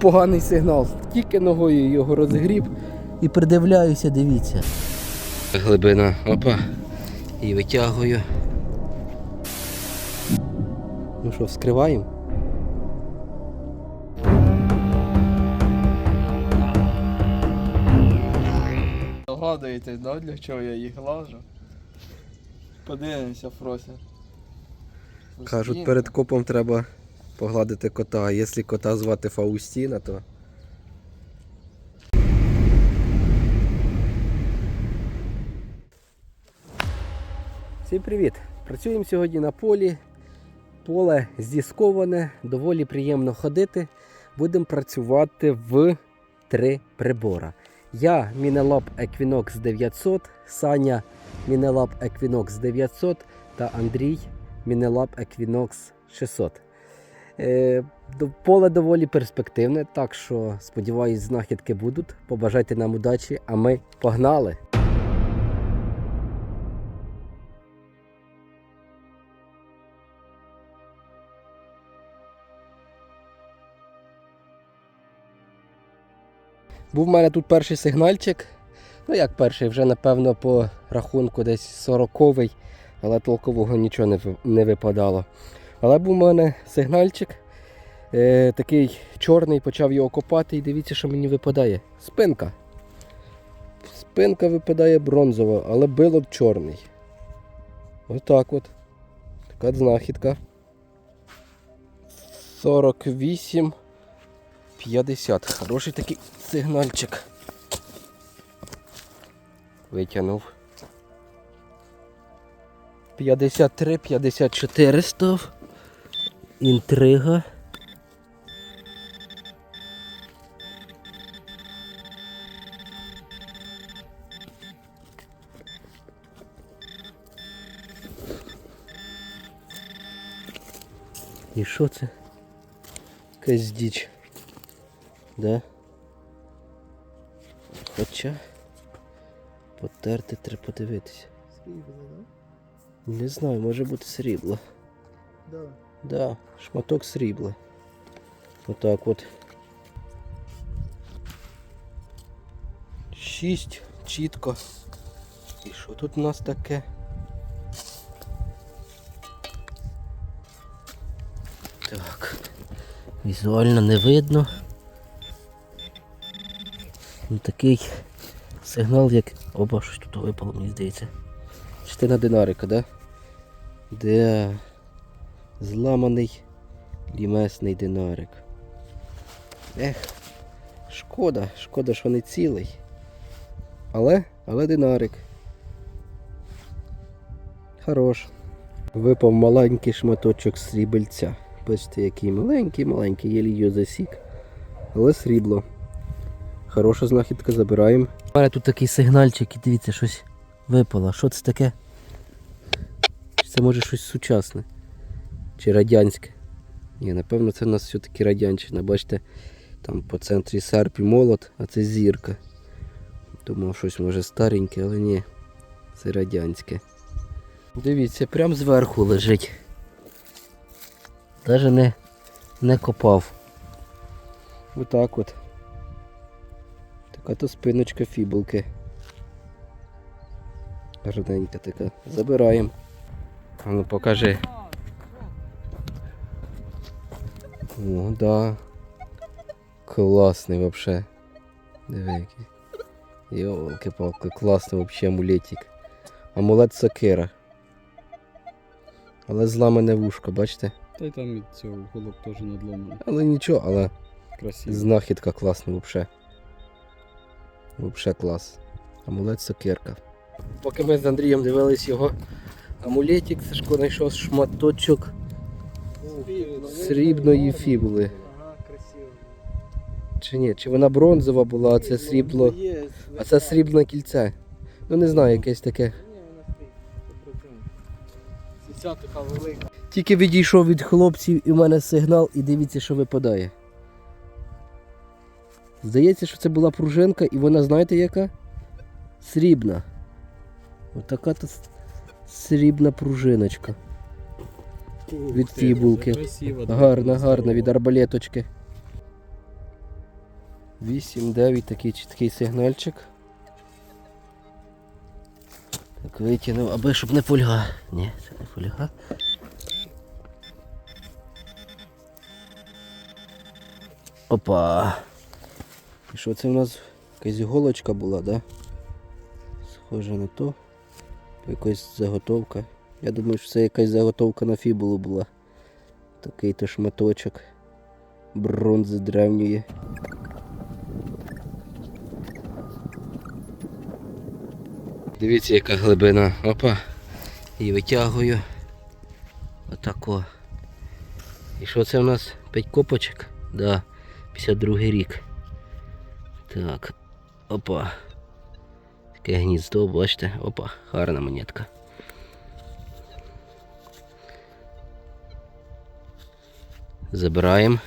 Поганий сигнал. Тільки ногою його розгріб і придивляюся, дивіться. Глибина, опа. І витягую. Ну що, вскриваємо? Догадуєтесь, да, для чого я їх глажу? Подивимося, Фрося. Кажуть, перед копом треба погладити кота. А якщо кота звати Фаустіна, то. Всім привіт! Працюємо сьогодні на полі. Поле здісковане, доволі приємно ходити. Будемо працювати в три прибора. Я Мінелаб Equinox 900, Саня Мінелаб Equinox 900 та Андрій Мінелаб Equinox 600. Е, поле доволі перспективне, так що сподіваюсь, знахідки будуть. Побажайте нам удачі, а ми погнали! Був в мене тут перший сигнальчик. Ну як перший, вже напевно по рахунку десь 40-й, але толкового нічого не, не випадало. Але був у мене сигнальчик. Е, такий чорний, почав його копати і дивіться, що мені випадає. Спинка. Спинка випадає бронзова, але било б чорний. Отак от. Така знахідка. 48. 50. Хороший такий сигнальчик. Витягнув. 53, 54 став. Інтрига. І що це? Якась діч. Да? Хоча потерти треба подивитися. Срібло, Не знаю, може бути срібло. да? Да. Шматок срібла. Отак от. Шість, чітко. І що тут у нас таке? Так. Візуально не видно. Ну, такий сигнал, як... Оба, щось тут випало, мені здається. Частина динарика, да? Де зламаний лімесний динарик. Ех, шкода, шкода, що не цілий. Але, але динарик. Хорош. Випав маленький шматочок срібельця. Бачите, який маленький, маленький, єлі його засік. Але срібло. Хороша знахідка, забираємо. У мене тут такий сигнальчик і дивіться, щось випало. Що це таке? Це може щось сучасне. Чи радянське. Ні, напевно, це у нас все-таки радянщина. Бачите, там по центрі серп і молот, а це зірка. Думав, щось може стареньке, але ні. Це радянське. Дивіться, прям зверху лежить. Даже не, не копав. Отак от. Така то спиночка фібулки. Гарненька така. Забираємо. А ну покажи. О, да. Класний вообще. Диви який. Йолки-палки, класний вообще амулетик. Амулет сокира. Але зламане вушко, бачите? Та й там від цього голуб теж надломаний. Але нічого, але Красиво. знахідка класна вообще. Вообще клас. Амулет сокирка. Поки ми з Андрієм дивились його амулетик, Сашко знайшов шматочок срібної фібули. Чи ні? Чи вона бронзова була, а це срібло. А це срібне кільце. Ну не знаю, якесь таке. Ні, вона стоїть, 100%. Така велика. Тільки відійшов від хлопців і в мене сигнал, і дивіться, що випадає. Здається, що це була пружинка, і вона, знаєте яка? Срібна. Отака с- срібна пружиночка. від фібулки. Гарно, гарно, від арбалеточки. 8-9, такий чіткий сигнальчик. Так, витягнув, аби щоб не фольга. Ні, це не фольга. Опа. І що це у нас? Якась голочка була, да? Схоже на то. Якась заготовка. Я думаю, що це якась заготовка на фібулу була. Такий то шматочок бронзи древньої. Дивіться, яка глибина. Опа. І витягую. Отако. І що це у нас? 5 копочок? Да. 52 рік. Так. Опа. Таке гніздо, бачите? Опа, гарна монетка. Забираємо.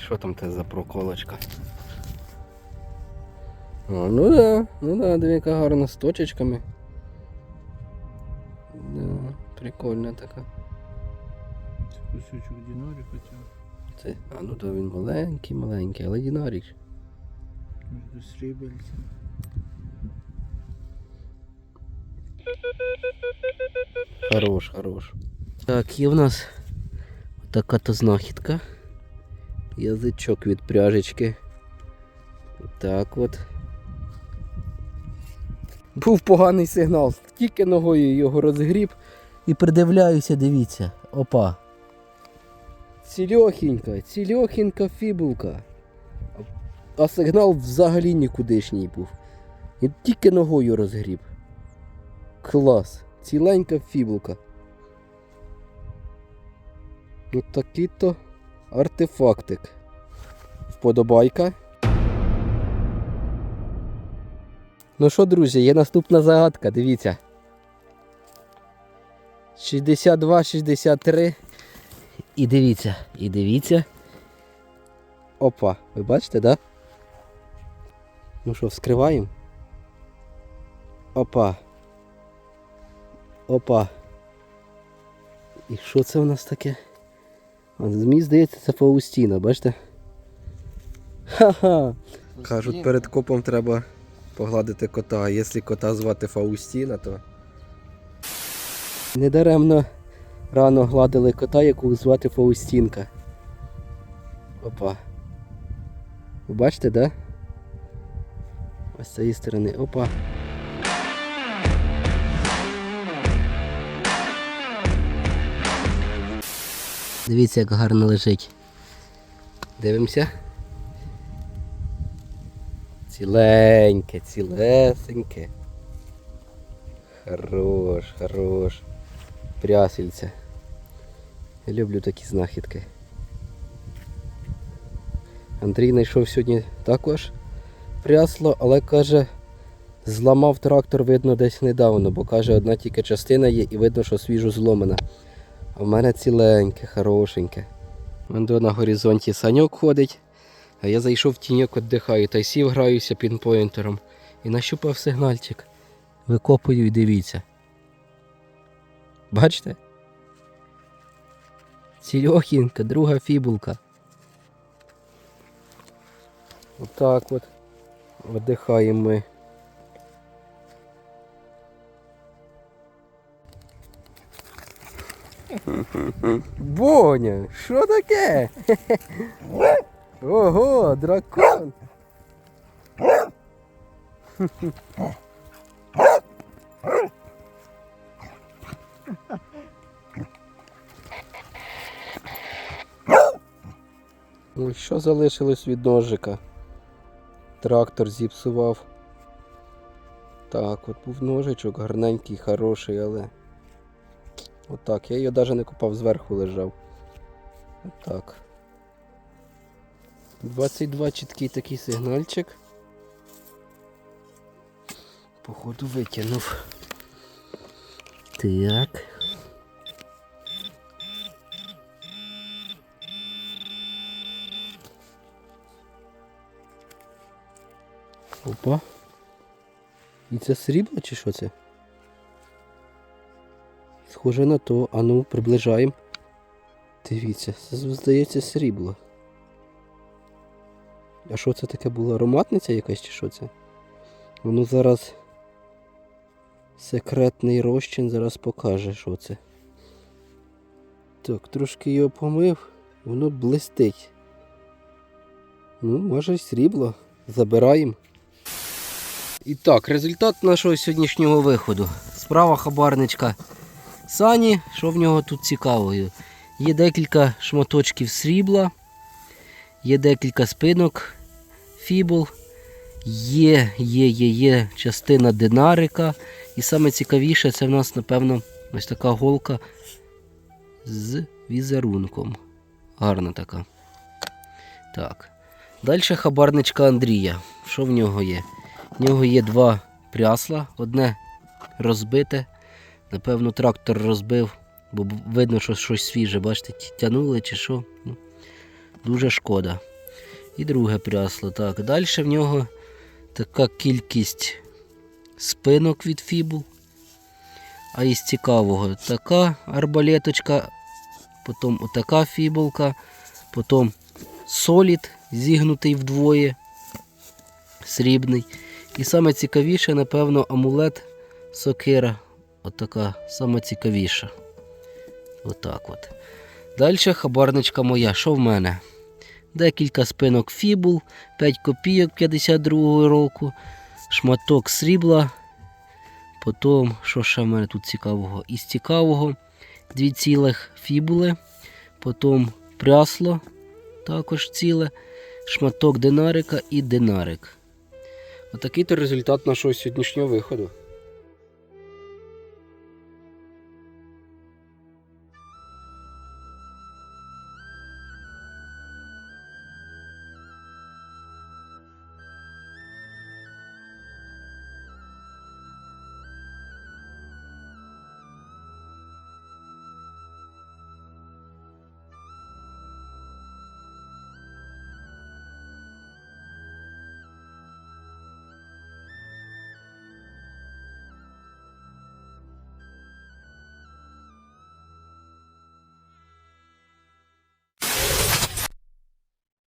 Що там те за проколочка? О, ну да, ну да, диви, яка гарна з точечками. Да, прикольна така. Кусочок динарі хоча. Це, а ну то він маленький, маленький, але динарік. Між срібельцем. Хорош, хорош. Так, є в нас така то знахідка. Язичок від пряжечки. Так от. Був поганий сигнал. Тільки ногою його розгріб і придивляюся, дивіться. Опа. Цільохінька, цільохінька фібулка. А сигнал взагалі нікудишній був. І тільки ногою розгріб. Клас. Ціленька фібулка. Ну такий то артефактик. Вподобайка. Ну що, друзі, є наступна загадка, дивіться. 62, 63. І дивіться, і дивіться. Опа, ви бачите, да? Ну що, вскриваємо? Опа. Опа. І що це у нас таке? Мені здається, це Фаустіна, бачите? Ха-ха. Кажуть, перед копом треба погладити кота, а якщо кота звати Фаустіна, то. Недаремно рано гладили кота, яку звати Фаустінка. Опа. Ви бачите, да? Ось з цієї сторони. Опа. Дивіться, як гарно лежить. Дивимося. Ціленьке, цілесеньке. Хорош, хорош. Прясельце. Я люблю такі знахідки. Андрій знайшов сьогодні також прясло, але каже, зламав трактор, видно, десь недавно, бо каже, одна тільки частина є і видно, що свіжо зломана. А в мене ціленьке, хорошеньке. Вон на горизонті саньок ходить, а я зайшов в тіньок, віддихаю та й сів граюся пінпоінтером і нащупав сигнальчик. Викопую і дивіться. Бачите? Цільохінка, друга фібулка. Отак от. Віддихаємо ми. Боня, що таке? Ого, дракон. Ну що залишилось від ножика? Трактор зіпсував. Так, от був ножичок, гарненький, хороший, але. Отак, я його навіть не купав, зверху лежав. Отак. 22 чіткий такий сигнальчик. Походу витягнув. Так. Опа. І це срібло чи що це? Схоже на то, а ну, приближаємо. Дивіться, це здається срібло. А що це таке було? Ароматниця якась чи що це? Воно зараз секретний розчин зараз покаже, що це. Так, трошки його помив, воно блистить. Ну, може срібло. Забираємо. І так, результат нашого сьогоднішнього виходу. Справа хабарничка Сані, що в нього тут цікавого? Є декілька шматочків срібла, є декілька спинок фібул, є, є, є, є частина динарика. І саме цікавіше це в нас, напевно, ось така голка з візерунком. Гарна така. Так. Далі хабарничка Андрія. Що в нього є? В нього є два прясла, одне розбите. Напевно, трактор розбив, бо видно, що щось свіже, бачите, тянули чи що. Ну, дуже шкода. І друге прясло. Так. Далі в нього така кількість спинок від фібул. А із цікавого така арбалеточка, потім отака фібулка, потім солід зігнутий вдвоє, срібний. І саме цікавіше, напевно, амулет сокира. Отака саме цікавіша. Отак от. Далі хабарничка моя. Що в мене? Декілька спинок фібул, 5 копійок 52 року, шматок срібла. Потім, що ще в мене тут цікавого? Із цікавого дві цілих фібули, потім прясло, також ціле, шматок динарика і динарик. Отакий то результат нашого сьогоднішнього виходу.